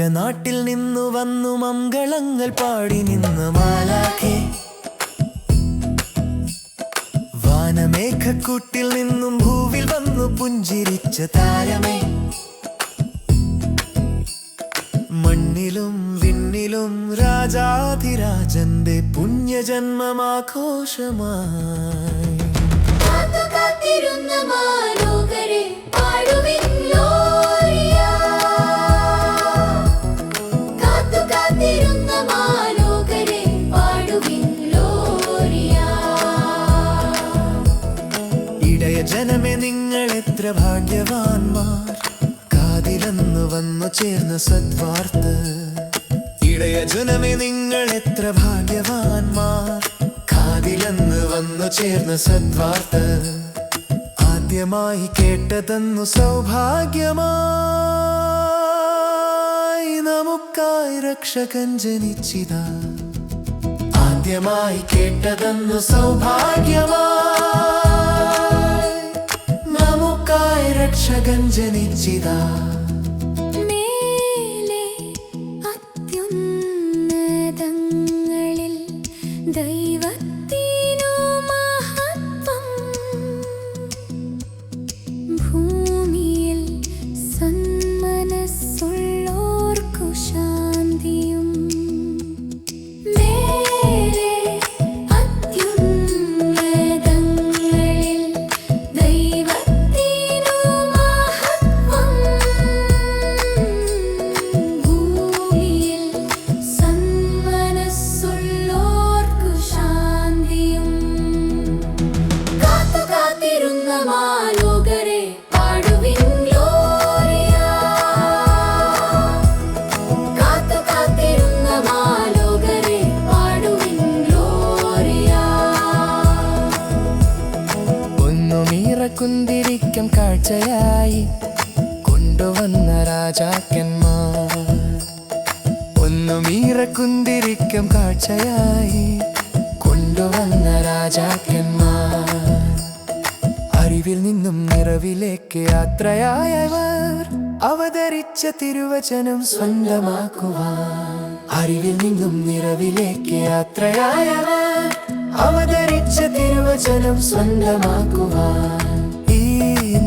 സ്വർഗനാട്ടിൽ നിന്നു വന്നു മംഗളങ്ങൾ പാടി നിന്ന് മാലാഖേ. വാനമേഘക്കൂട്ടിൽ നിന്നും ഭൂവിൽ വന്നു പുഞ്ചിരിച്ച താരമേ. മണ്ണിലും വിണ്ണിലും രാജാധിരാജന്റെ പുണ്യജന്മമാഘോഷമായി. മാലോകരെ പാടുവിൻ ജനമേ നിങ്ങൾ എത്ര ഭാഗ്യവാൻമാർ കാതിലന്നു വന്നു ചേർന്ന സദ്വാർത്ത. ഇടയ ജനമേ നിങ്ങൾ എത്ര ഭാഗ്യവാൻമാർ കാതിലന്ന് വന്നു ചേർന്ന സദ്വാർത്ത. ആദ്യമായി കേട്ടതെന്നു സൗഭാഗ്യമായി നമുക്കായി രക്ഷകൻ ജനിച്ചിതാ. ആദ്യമായി കേട്ടതെന്നു സൗഭാഗ്യമായി രക്ഷകൻ ജനിച്ചിതാ. ഒന്നുമീറക്കുന്തിരിക്കം കാഴ്ചയായി കൊണ്ടുവന്ന രാജാക്കന്മാർ. ഒന്നുമീറക്കുന്തിരിക്കം കാഴ്ചയായി കൊണ്ടുവന്ന രാജാക്കന്മാർ. അറിവിൽ നിന്നും നിറവിലേക്ക് യാത്രയായവർ അവതരിച്ച തിരുവചനം സ്വന്തമാക്കുവാൻ. അറിവിൽ നിന്നും നിറവിലേക്ക് യാത്രയായവർ തിരുവചനം സ്വന്തമാക്കുവാൻ. ഈ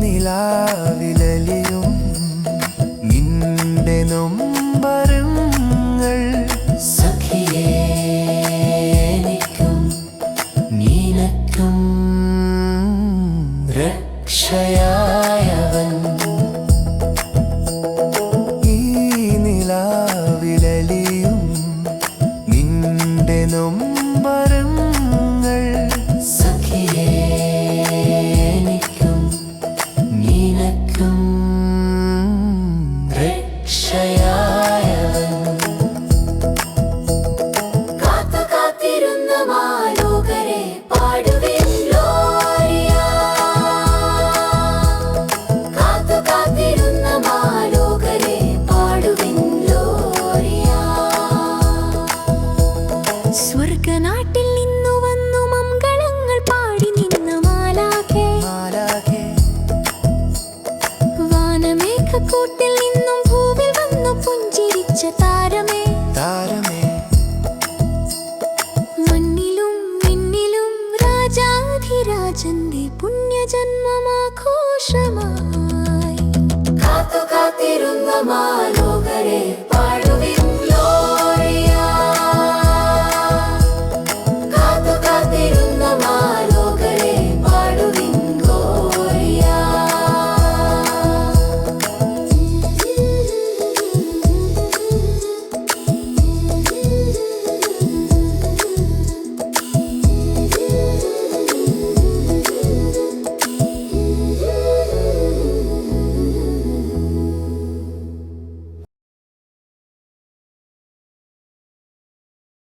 നിലാവിലലിയും നിന്റെ നൊമ്പരങ്ങൾ സഖിയേ എനിക്കും നിനക്കും രക്ഷയായവൻ. ഈ നിലാവിലലിയും നിന്റെ നൊമ്പരങ്ങൾ